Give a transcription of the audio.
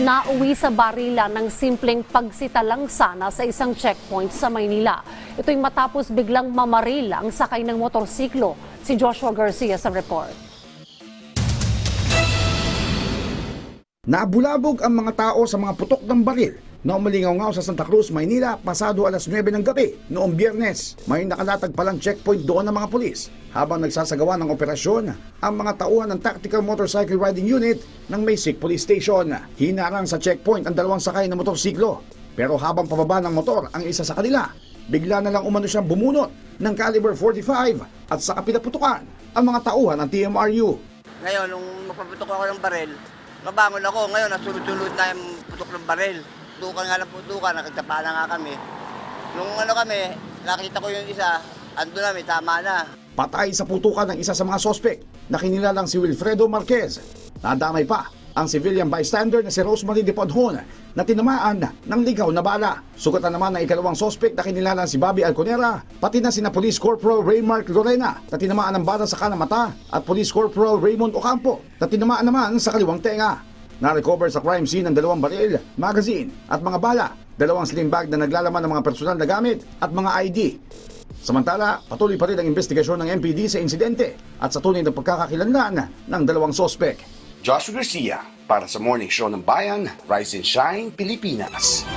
Nauwi sa barila ng simpleng pagsita lang sana sa isang checkpoint sa Maynila. Ito'y matapos biglang mamaril ang sakay ng motorsiklo. Si Joshua Garcia sa report. Nabulabog ang mga tao sa mga putok ng baril na umalingaw sa Santa Cruz, Maynila pasado alas 9 ng gabi noong biyernes. May nakalatag palang checkpoint doon ng mga pulis habang nagsasagawa ng operasyon ang mga tauhan ng Tactical Motorcycle Riding Unit ng Maysik Police Station. Hinarang sa checkpoint ang dalawang sakay na motorsiklo. Pero habang pababa ng motor ang isa sa kanila, bigla na lang umano siyang bumunot ng caliber 45 at sa pinaputukan ang mga tauhan ng TMRU. Ngayon, nung magpaputok ako ng baril, mabangon ako. Ngayon, nasunod-sunod na yung putok ng baril. Putukan nga ng putukan, nakagtapa na nga kami. Nung ano kami, nakita ko yung isa, ando na, may tama na. Patay sa putukan ng isa sa mga sospek na kinilalang si Wilfredo Marquez. Nadamay pa ang civilian bystander na si Rosemary de Podhon na tinamaan ng ligaw na bala. Sugatan naman ng ikalawang sospek na kinilalang si Bobby Alconera, pati na sina Police Corporal Raymark Lorena na tinamaan ng bala sa kanang mata at Police Corporal Raymond Ocampo na tinamaan naman sa kaliwang tenga. Na-recover sa crime scene ng dalawang baril, magazine at mga bala, dalawang sling bag na naglalaman ng mga personal na gamit at mga ID. Samantala, patuloy pa rin ang investigasyon ng MPD sa insidente at sa tunay na pagkakakilanlan ng dalawang sospek. Joshua Garcia para sa Morning Show ng Bayan, Rise and Shine, Pilipinas.